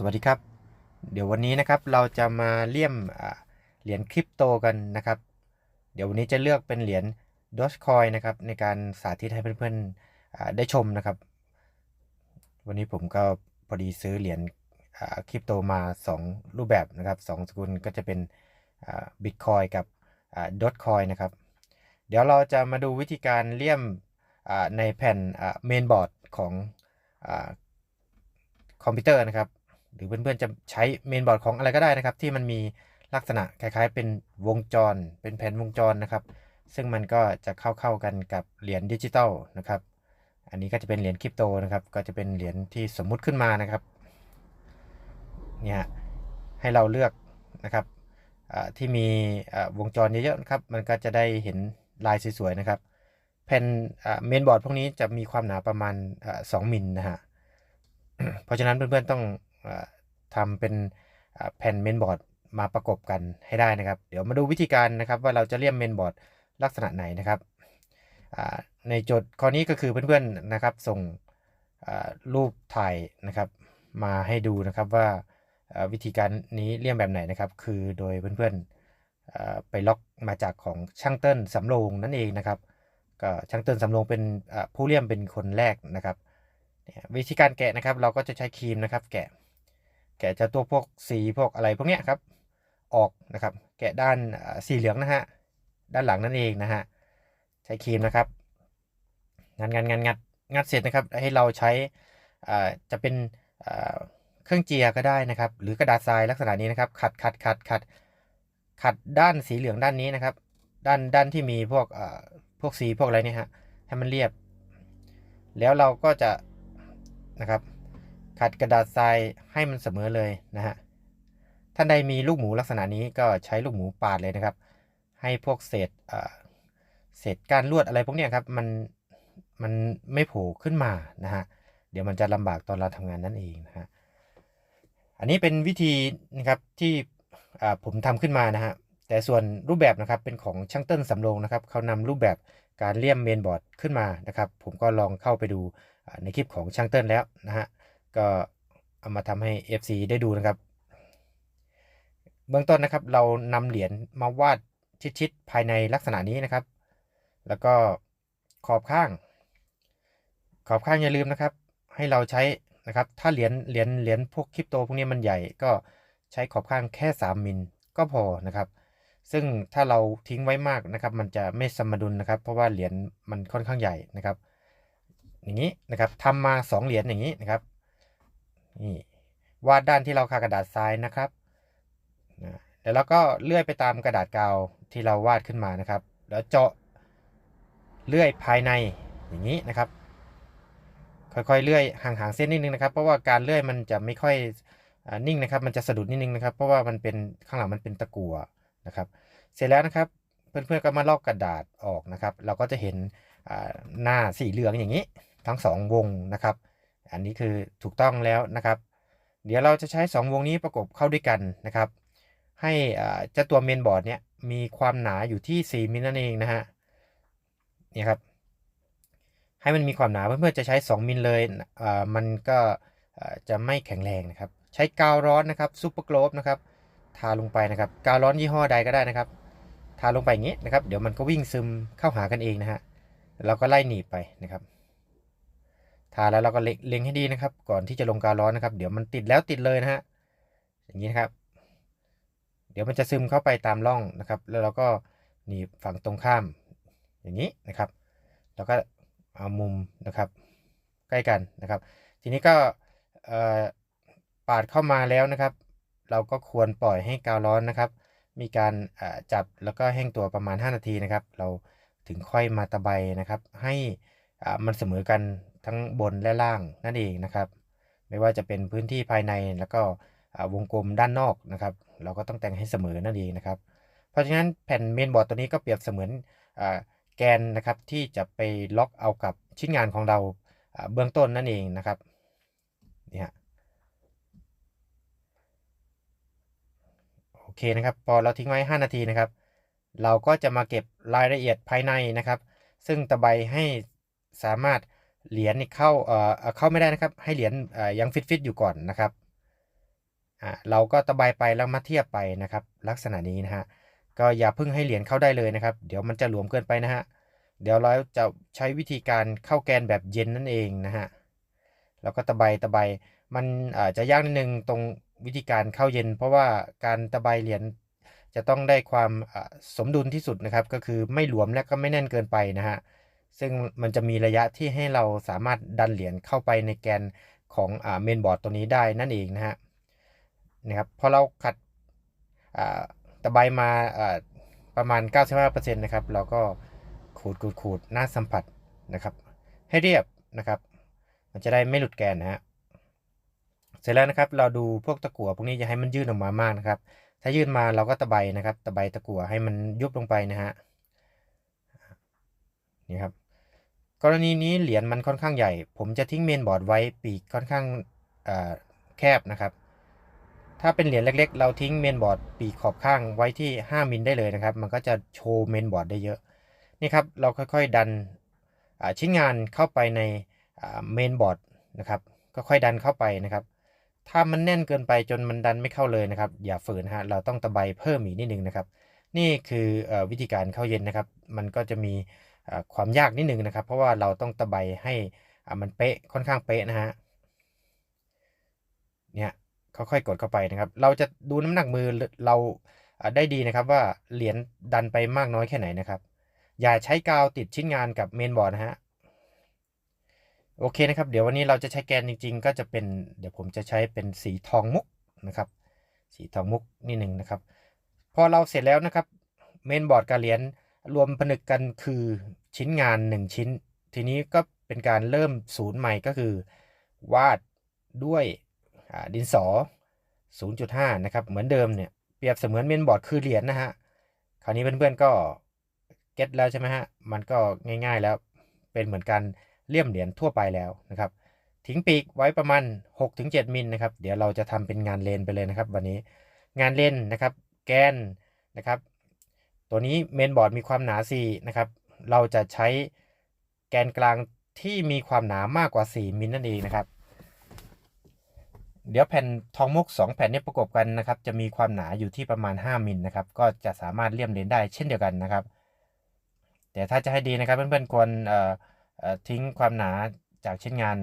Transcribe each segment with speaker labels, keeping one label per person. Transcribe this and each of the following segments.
Speaker 1: สวัสดีครับ เดี๋ยววันนี้นะครับเราจะมาเลี่ยมเหรียญคริปโตกันนะครับ เดี๋ยววันนี้จะเลือกเป็นเหรียญ Dogecoin นะครับในการสาธิตให้เพื่อนๆอ่าได้ชมนะครับ วันนี้ผมก็พอดีซื้อเหรียญคริปโตมา 2 รูปแบบนะครับสองสกุลก็จะเป็นบิตคอยกับดอทคอยนะครับ เดี๋ยวเราจะมาดูวิธีการเลี่ยมในแผ่นเมนบอร์ดของอคอมพิวเตอร์นะครับ หรือเพื่อนๆจะใช้เมนบอร์ดของอะไรก็ได้นะครับ ที่มันมีลักษณะคล้ายๆ เป็นวงจร เป็นแผ่นวงจรนะครับ ซึ่งมันก็จะเข้าๆกันกับเหรียญดิจิตอลนะครับ อันนี้ก็จะเป็นเหรียญคริปโตนะครับ ก็จะเป็นเหรียญที่สมมุติขึ้นมานะครับเนี่ยให้เราเลือกนะครับที่มีวงจรเยอะๆนะครับ มันก็จะได้เห็นลายสวยๆนะครับ แผ่นเมนบอร์ดพวกนี้จะมีความหนาประมาณสองมิลนะฮะ เพราะฉะนั้นเพื่อนๆต้อง ทำเป็นแผ่นเมนบอร์ดมาประกบกันให้ได้นะครับ เดี๋ยวมาดูวิธีการนะครับว่าเราจะเลี่ยมเมนบอร์ดลักษณะไหนนะครับในโจทย์ข้อนี้ก็คือเพื่อนๆนะครับส่งรูปถ่ายนะครับมาให้ดูนะครับว่าวิธีการนี้เลี่ยมแบบไหนนะครับ คือโดยเพื่อนๆอ่าไปล็อกมาจากของช่างเติ้ลสำโรงนั่นเองนะครับก็ช่างเติ้ลสำโรงเป็นผู้เลี่ยมเป็นคนแรกนะครับวิธีการแกะนะครับเราก็จะใช้ครีมนะครับแกะ แกะจะตัวพวกสีพวกอะไรพวกเนี้ยครับ ออกนะครับ แกะด้านสีเหลืองนะฮะ ด้านหลังนั่นเองนะฮะ ใช้ครีมนะครับ งัดงัดงัดงัดงัดเสร็จนะครับ ให้เราใช้อ่าจะเป็นอ่าเครื่องเจียก็ได้นะครับ หรือกระดาษทรายลักษณะนี้นะครับ ขัดขัดขัดขัดขัดด้านสีเหลืองด้านนี้นะครับ ด้านด้านที่มีพวกอ่าพวกสีพวกอะไรเนี่ยฮะ ให้มันเรียบ แล้วเราก็จะนะครับ ขัดกระดาษทรายให้มันเสมอเลยนะฮะท่านใดมีลูกหมูลักษณะนี้ก็ใช้ลูกหมูปาดเลยนะครับ ให้พวกเศษเศษกานลวดอะไรพวกนี้ครับมันมันไม่โผล่ขึ้นมานะฮะเดี๋ยวมันจะลำบากตอนเราทำงานนั่นเองนะฮะอันนี้เป็นวิธีนะครับที่ผมทำขึ้นมานะฮะแต่ส่วนรูปแบบนะครับเป็นของช่างเติ้ลสำโรงนะครับเขานำรูปแบบการเลี่ยมเมนบอร์ดขึ้นมานะครับ ผมก็ลองเข้าไปดูในคลิปของช่างเติ้ลแล้วนะฮะ ก็เอามาทำให้ FC ได้ดูนะครับ เบื้องต้นนะครับเรานำเหรียญมาวาดชิดๆภายในลักษณะนี้นะครับ แล้วก็ขอบข้าง ขอบข้างอย่าลืมนะครับ ให้เราใช้นะครับ ถ้าเหรียญเหรียญเหรียญพวกคริปโตพวกนี้มันใหญ่ก็ใช้ขอบข้างแค่ 3 มิลก็พอนะครับ ซึ่งถ้าเราทิ้งไว้มากนะครับ มันจะไม่สมดุลนะครับ เพราะว่าเหรียญมันค่อนข้างใหญ่นะครับ อย่างนี้นะครับทำมา 2 เหรียญอย่างนี้นะครับ นี่วาดด้านที่เราคากระดาษทรายนะครับแล้วเราก็เลื่อยไปตามกระดาษกาวที่เราวาดขึ้นมานะครับ แล้วเจาะเลื่อยภายในอย่างนี้นะครับ ค่อยๆเลื่อยห่างๆเส้นนิดนึงนะครับ เพราะว่าการเลื่อยมันจะไม่ค่อยอนิ่งนะครับ มันจะสะดุดนิดนึงนะครับ เพราะว่ามันเป็นข้างหลังมันเป็นตะกั่วนะครับ เสร็จแล้วนะครับเพื่อนๆก็มาลอกกระดาษออกนะครับ เราก็จะเห็นหน้าสีเหลืองอย่างนี้ ทั้งสองวงนะครับ อันนี้คือถูกต้องแล้วนะครับ เดี๋ยวเราจะใช้ 2 วงนี้ประกบเข้าด้วยกันนะครับ ให้เจ้าตัวเมนบอร์ดเนี่ยมีความหนาอยู่ที่ 4มิลนั่นเองนะฮะเนี่ยครับ ให้มันมีความหนาเพื่อนๆจะใช้ 2มิลเลยมันก็จะไม่แข็งแรงนะครับ ใช้กาวร้อนนะครับซูเปอร์โกลบนะครับทาลงไปนะครับกาวร้อนยี่ห้อใดก็ได้นะครับ ทาลงไปอย่างนี้นะครับ เดี๋ยวมันก็วิ่งซึมเข้าหากันเองนะฮะเราก็ไล่หนีบไปนะครับ ทาแล้วเราก็เล็งให้ดีนะครับ ก่อนที่จะลงกาวร้อนนะครับ เดี๋ยวมันติดแล้วติดเลยนะฮะอย่างนี้นะครับ เดี๋ยวมันจะซึมเข้าไปตามร่องนะครับ แล้วเราก็หนีบฝั่งตรงข้าม อย่างนี้นะครับ แล้วก็เอามุมนะครับ ใกล้กันนะครับ ทีนี้ก็ปาดเข้ามาแล้วนะครับ เราก็ควรปล่อยให้กาวร้อนนะครับ มีการจับแล้วก็แห้งตัวประมาณ 5 นาทีนะครับ เราถึงค่อยมาตะไบนะครับ ให้มันเสมอกัน ทั้งบนและล่างนั่นเองนะครับ ไม่ว่าจะเป็นพื้นที่ภายในแล้วก็วงกลมด้านนอกนะครับ เราก็ต้องแต่งให้เสมอนั่นเองนะครับ เพราะฉะนั้นแผ่นเมนบอร์ดตัวนี้ก็เปรียบเสมือนอแกนนะครับที่จะไปล็อกเอากับชิ้นงานของเราอ่าเบื้องต้นนั่นเองนะครับนี่ฮะโอเคนะครับ พอเราทิ้งไว้ 5 นาทีนะครับ เราก็จะมาเก็บรายละเอียดภายในนะครับ ซึ่งตะไบให้สามารถ เหรียญนี่เข้าเอ่อเข้าไม่ได้นะครับ ให้เหรียญยังฟิตฟิตอยู่ก่อนนะครับอ่าเราก็ตะไบไปแล้วมาเทียบไปนะครับ ลักษณะนี้นะฮะก็อย่าเพิ่งให้เหรียญเข้าได้เลยนะครับ เดี๋ยวมันจะหลวมเกินไปนะฮะเดี๋ยวเราจะใช้วิธีการเข้าแกนแบบเย็นนั่นเองนะฮะแล้วก็ตะไบตะไบมันอาจจะยากนิดนึงตรงวิธีการเข้าเย็น เพราะว่าการตะไบเหรียญจะต้องได้ความสมดุลที่สุดนะครับ ก็คือไม่หลวมและก็ไม่แน่นเกินไปนะฮะ ซึ่งมันจะมีระยะที่ให้เราสามารถดันเหรียญเข้าไปในแกนของเมนบอร์ดตัวนี้ได้นั่นเองนะฮะนะครับพอเราขัดตะไบมาประมาณ 95%นะครับเราก็ขูดขูดขูดหน้าสัมผัสนะครับ ให้เรียบนะครับ มันจะได้ไม่หลุดแกนนะฮะเสร็จแล้วนะครับเราดูพวกตะกั่วพวกนี้อย่าให้มันยืดออกมามากนะครับ ถ้ายืดมาเราก็ตะไบนะครับ ตะไบตะกั่วให้มันยุบลงไปนะฮะ นี่ครับกรณีนี้เหรียญมันค่อนข้างใหญ่ ผมจะทิ้งเมนบอร์ดไว้ปีกค่อนข้างแคบนะครับ ถ้าเป็นเหรียญเล็กๆ เราทิ้งเมนบอร์ดปีกขอบข้างไว้ที่ 5มิลได้เลยนะครับ มันก็จะโชว์เมนบอร์ดได้เยอะ นี่ครับ เราค่อยๆดันชิ้นงานเข้าไปในเมนบอร์ดนะครับก็ค่อยดันเข้าไปนะครับ ถ้ามันแน่นเกินไปจนมันดันไม่เข้าเลยนะครับ อย่าฝืนฮะ เราต้องตะไบเพิ่มอีกนิดนึงนะครับ นี่คืออวิธีการเข้าเย็นนะครับ มันก็จะมี ความยากนิดนึงนะครับ เพราะว่าเราต้องตะไบให้มันเป๊ะค่อนข้างเป๊ะนะฮะเนี่ยค่อยๆกดเข้าไปนะครับ เราจะดูน้ำหนักมือเราได้ดีนะครับว่าเหรียญดันไปมากน้อยแค่ไหนนะครับ อย่าใช้กาวติดชิ้นงานกับเมนบอร์ดนะฮะโอเคนะครับ เดี๋ยววันนี้เราจะใช้แกนจริง ๆ ก็จะเป็นเดี๋ยวผมจะใช้เป็นสีทองมุกนะครับ สีทองมุกนิดหนึ่งนะครับ พอเราเสร็จแล้วนะครับเมนบอร์ดกับเหรียญ รวมผนึกกันคือชิ้นงาน 1 ชิ้น ทีนี้ก็เป็นการเริ่มศูนย์ใหม่ก็คือ วาดด้วยดินสอ 0.5 นะครับ เหมือนเดิมเนี่ยเปรียบเสมือนเมนบอร์ดคือเหรียญนะฮะ คราวนี้เพื่อนๆก็เก็ตแล้วใช่ไหมฮะ มันก็ง่ายๆแล้วเป็นเหมือนกันเลี่ยมเหรียญทั่วไปแล้วนะครับ ทิ้งปีกไว้ประมาณ 6-7 มิลนะครับ เดี๋ยวเราจะทำเป็นงานเลนไปเลยนะครับ วันนี้งานเลนนะครับ แกนนะครับ ตัวนี้เมนบอร์ดมีความหนา 4 นะครับ เราจะใช้แกนกลางที่มีความหนามากกว่า 4มิลนั่นเองนะครับ เดี๋ยวแผ่นทองมุก 2 แผ่นนี้ประกบกันนะครับ จะมีความหนาอยู่ที่ประมาณ 5มิลนะครับ ก็จะสามารถเลี่ยมเลนได้เช่นเดียวกันนะครับ แต่ถ้าจะให้ดีนะครับเพื่อนๆควรทิ้งความหนาจากชิ้นงาน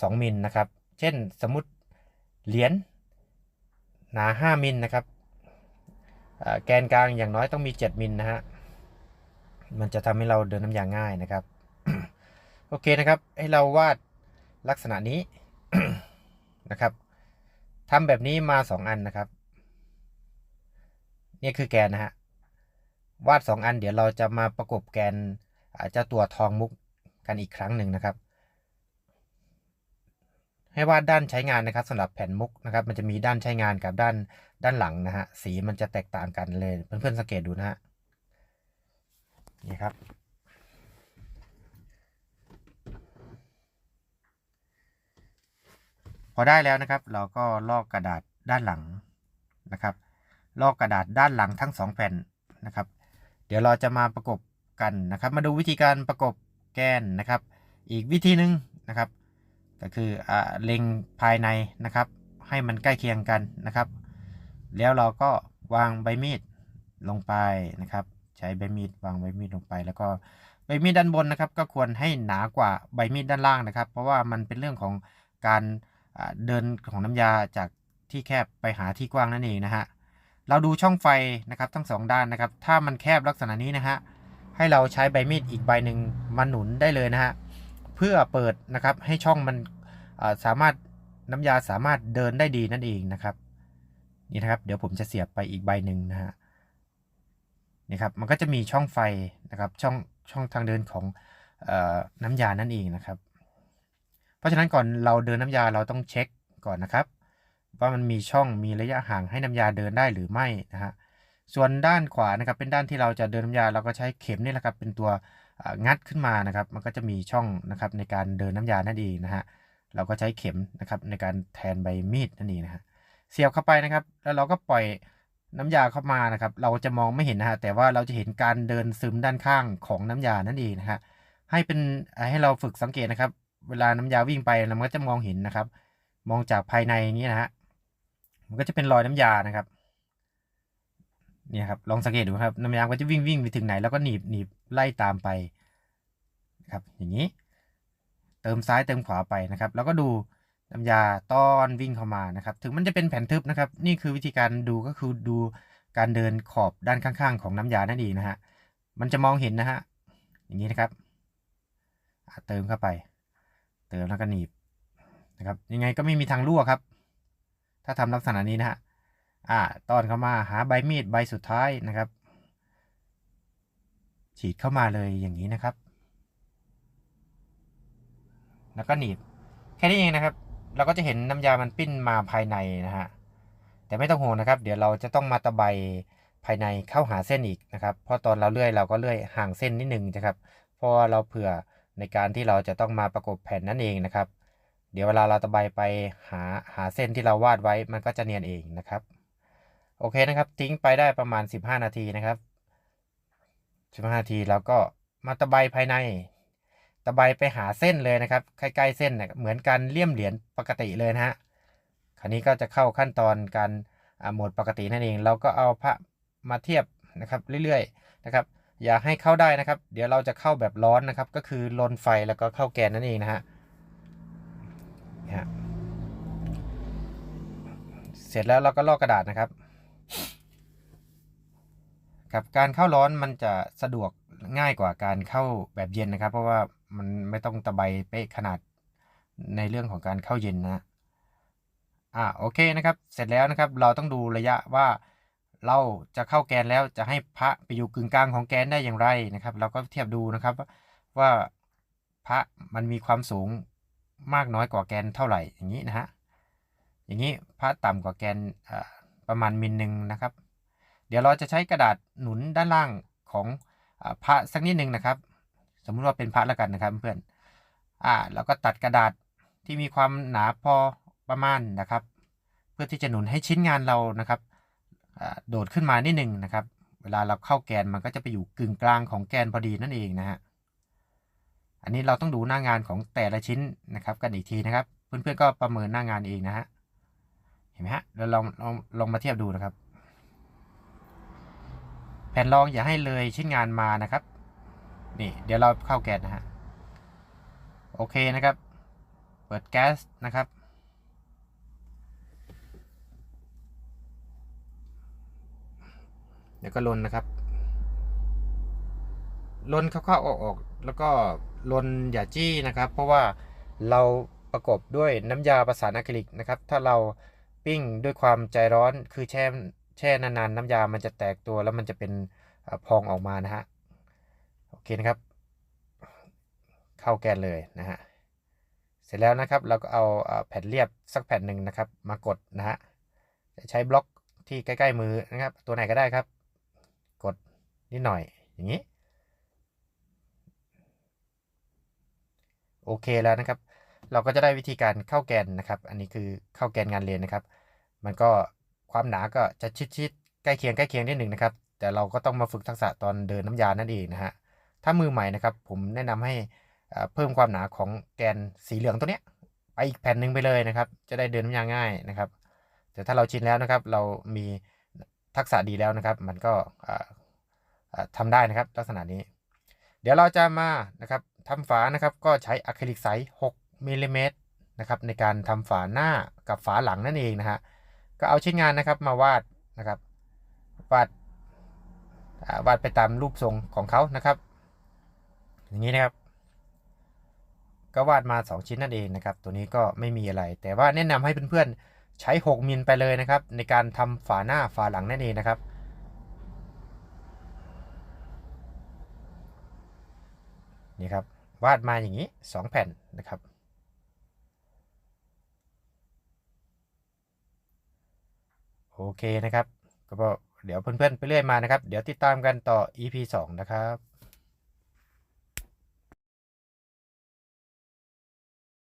Speaker 1: สองมิลนะครับ เช่นสมมติเหรียญหนา 5มิลนะครับ แกนกลางอย่างน้อยต้องมี 7มิลนะฮะ มันจะทำให้เราเดินน้ำยางง่ายนะครับ โอเคนะครับ ให้เราวาดลักษณะนี้นะครับทำแบบนี้มา 2 อันนะครับ นี่คือแกนนะฮะ วาด 2 อันเดี๋ยวเราจะมาประกบแกนเจ้าตัวทองมุกกันอีกครั้งหนึ่งนะครับ ให้วาดด้านใช้งานนะครับสำหรับแผ่นมุกนะครับ มันจะมีด้านใช้งานกับด้านด้านหลังนะฮะสีมันจะแตกต่างกันเลยเพื่อนๆสังเกตดูนะฮะนี่ครับพอได้แล้วนะครับ เราก็ลอกกระดาษด้านหลังนะครับ ลอกกระดาษด้านหลังทั้งสองแผ่นนะครับ เดี๋ยวเราจะมาประกบกันนะครับ มาดูวิธีการประกบแกนนะครับ อีกวิธีหนึ่งนะครับ ก็คืออเล็งภายในนะครับ ให้มันใกล้เคียงกันนะครับ แล้วเราก็วางใบมีดลงไปนะครับ ใช้ใบมีดวางใบมีดลงไป แล้วก็ใบมีดด้านบนนะครับ ก็ควรให้หนากว่าใบมีดด้านล่างนะครับ เพราะว่ามันเป็นเรื่องของการเดินของน้ำยาจากที่แคบไปหาที่กว้างนั่นเองนะฮะเราดูช่องไฟนะครับทั้งสองด้านนะครับ ถ้ามันแคบลักษณะนี้นะฮะให้เราใช้ใบมีดอีกใบหนึ่งมาหนุนได้เลยนะฮะ เพื่อเปิดนะครับให้ช่องมันสามารถน้ำยาสามารถเดินได้ดีนั่นเองนะครับนี่นะครับ เดี๋ยวผมจะเสียบไปอีกใบหนึ่งนะฮะนี่ครับมันก็จะมีช่องไฟนะครับช่องช่องทางเดินของอน้ำยานั่นเองนะครับ เพราะฉะนั้นก่อนเราเดินน้ำยาเราต้องเช็คก่อนนะครับ ว่ามันมีช่องมีระยะห่างให้น้ำยาเดินได้หรือไม่นะฮะส่วนด้านขวานะครับเป็นด้านที่เราจะเดินน้ำยาเราก็ใช้เข็มนี่แหละครับเป็นตัว งัดขึ้นมานะครับ มันก็จะมีช่องนะครับในการเดินน้ำยานั่นเองนะฮะเราก็ใช้เข็มนะครับในการแทนใบมีดนั่นเองนะฮะเสียบเข้าไปนะครับ แล้วเราก็ปล่อยน้ำยาเข้ามานะครับ เราจะมองไม่เห็นนะฮะแต่ว่าเราจะเห็นการเดินซึมด้านข้างของน้ำยานั่นเองนะฮะให้เป็นให้เราฝึกสังเกตนะครับ เวลาน้ำยาวิ่งไปเราก็จะมองเห็นนะครับ มองจากภายในนี้นะฮะมันก็จะเป็นรอยน้ำยานะครับ เนี่ยครับลองสังเกตดูครับน้ำยาก็จะวิ่งวิ่งไปถึงไหนแล้วก็หนีบหนีบไล่ตามไปครับอย่างนี้ เติมซ้ายเติมขวาไปนะครับ แล้วก็ดูน้ำยาต้อนวิ่งเข้ามานะครับ ถึงมันจะเป็นแผ่นทึบนะครับ นี่คือวิธีการดูก็คือดูการเดินขอบด้านข้างๆ ของน้ำยานั่นเองนะฮะมันจะมองเห็นนะฮะอย่างนี้นะครับเติมเข้าไป เติมแล้วก็หนีบนะครับยังไงก็ไม่มีทางรั่วครับ ถ้าทำลักษณะนี้นะฮะ อ่าตอนเข้ามาหาใบมีดใบสุดท้ายนะครับ ฉีดเข้ามาเลยอย่างนี้นะครับ แล้วก็หนีบแค่นี้เองนะครับ เราก็จะเห็นน้ำยามันปิ้นมาภายในนะฮะแต่ไม่ต้องห่วงนะครับ เดี๋ยวเราจะต้องมาตะไบภายในเข้าหาเส้นอีกนะครับ เพราะตอนเราเลื่อยเราก็เลื่อยห่างเส้นนิดนึงนะครับ เพราะเราเผื่อในการที่เราจะต้องมาประกบแผ่นนั่นเองนะครับ เดี๋ยวเวลาเราตะไบไปหาหาเส้นที่เราวาดไว้มันก็จะเนียนเองนะครับ โอเคนะครับ ทิ้งไปได้ประมาณ 15 นาทีนะครับ 15 นาทีแล้วก็มาตะไบภายใน ตะไบไปหาเส้นเลยนะครับ ใกล้ๆเส้นเนะเหมือนการเลี่ยมเหรียญปกติเลยนะฮะคราวนี้ก็จะเข้าขั้นตอนการโหมดปกตินั่นเอง เราก็เอาพระมาเทียบนะครับเรื่อยๆนะครับ อย่าให้เข้าได้นะครับ เดี๋ยวเราจะเข้าแบบร้อนนะครับ ก็คือลนไฟแล้วก็เข้าแกนนั่นเองนะฮะนะฮะเสร็จแล้วเราก็ลอกกระดาษนะครับ กับการเข้าร้อนมันจะสะดวกง่ายกว่าการเข้าแบบเย็นนะครับ เพราะว่ามันไม่ต้องตะไบเป๊ะขนาดในเรื่องของการเข้าเย็นนะอ่าโอเคนะครับ เสร็จแล้วนะครับ เราต้องดูระยะว่าเราจะเข้าแกนแล้วจะให้พระไปอยู่กึ่งกลางของแกนได้อย่างไรนะครับ เราก็เทียบดูนะครับว่าพระมันมีความสูงมากน้อยกว่าแกนเท่าไหร่อย่างนี้นะฮะอย่างนี้พระต่ำกว่าแกนประมาณมิลหนึ่งนะครับ เดี๋ยวเราจะใช้กระดาษหนุนด้านล่างของพระสักนิดหนึ่งนะครับ สมมุติว่าเป็นพระแล้วกันนะครับเพื่อนอ่าแล้วก็ตัดกระดาษที่มีความหนาพอประมาณนะครับ เพื่อที่จะหนุนให้ชิ้นงานเรานะครับโดดขึ้นมานิดหนึ่งนะครับ เวลาเราเข้าแกนมันก็จะไปอยู่กึ่งกลางของแกนพอดีนั่นเองนะฮะอันนี้เราต้องดูหน้างานของแต่ละชิ้นนะครับ กันอีกทีนะครับ เพื่อนๆก็ประเมินหน้างานเองนะฮะเห็นไหมฮะเราลองลองลองมาเทียบดูนะครับ ผ่นรองอย่าให้เลยชิ้นงานมานะครับ นี่เดี๋ยวเราเข้าแก๊สนะฮะ โอเคนะครับ เปิดแก๊สนะครับ เดี๋ยวก็ลนนะครับ ลนเข้าๆออกๆแล้วก็ลนอย่าจี้นะครับ เพราะว่าเราประกบด้วยน้ำยาประสานอะคริลิกนะครับ ถ้าเราปิ้งด้วยความใจร้อนคือแช่ แช่นานๆ น้ำยามันจะแตกตัวแล้วมันจะเป็นพองออกมานะฮะโอเคนะครับ เข้าแกนเลยนะฮะเสร็จแล้วนะครับเราก็เอาแผ่นเรียบสักแผ่นหนึ่งนะครับมากดนะฮะใช้บล็อกที่ใกล้ๆมือนะครับ ตัวไหนก็ได้ครับ กดนิดหน่อยอย่างนี้โอเคแล้วนะครับ เราก็จะได้วิธีการเข้าแกนนะครับ อันนี้คือเข้าแกนงานเรียนนะครับ มันก็ ความหนาก็จะชิดๆใกล้เคียงใกล้เคียงนิดหนึ่งนะครับ แต่เราก็ต้องมาฝึกทักษะตอนเดินน้ำยานั่นเองนะฮะถ้ามือใหม่นะครับ ผมแนะนำให้เพิ่มความหนาของแกนสีเหลืองตัวเนี้ยไปอีกแผ่นหนึ่งไปเลยนะครับ จะได้เดินน้ำยาง่ายนะครับ แต่ถ้าเราชินแล้วนะครับ เรามีทักษะดีแล้วนะครับ มันก็ทำได้นะครับลักษณะนี้ เดี๋ยวเราจะมานะครับทำฝานะครับก็ใช้อะคริลิกใส6มิลลิเมตรนะครับในการทำฝาหน้ากับฝาหลังนั่นเองนะฮะ ก็เอาชิ้นงานนะครับมาวาดนะครับวาดวาดไปตามรูปทรงของเขานะครับ อย่างนี้นะครับ ก็วาดมา 2 ชิ้นนั่นเองนะครับ ตัวนี้ก็ไม่มีอะไร แต่ว่าแนะนำให้เพื่อนๆใช้ 6มิลไปเลยนะครับ ในการทำฝาหน้าฝาหลังนั่นเองนะครับนี่ครับวาดมาอย่างนี้ 2 แผ่นนะครับ โอเคนะครับ ก็เดี๋ยวเพื่อนๆไปเรื่อยมานะครับ เดี๋ยวติดตามกันต่อ EP 2 นะครับ